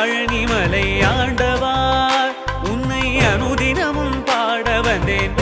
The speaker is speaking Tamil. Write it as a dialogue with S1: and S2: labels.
S1: பழனிமலை ஆண்டவார் உன்னை அனுதினமும் பாட வந்தேன்.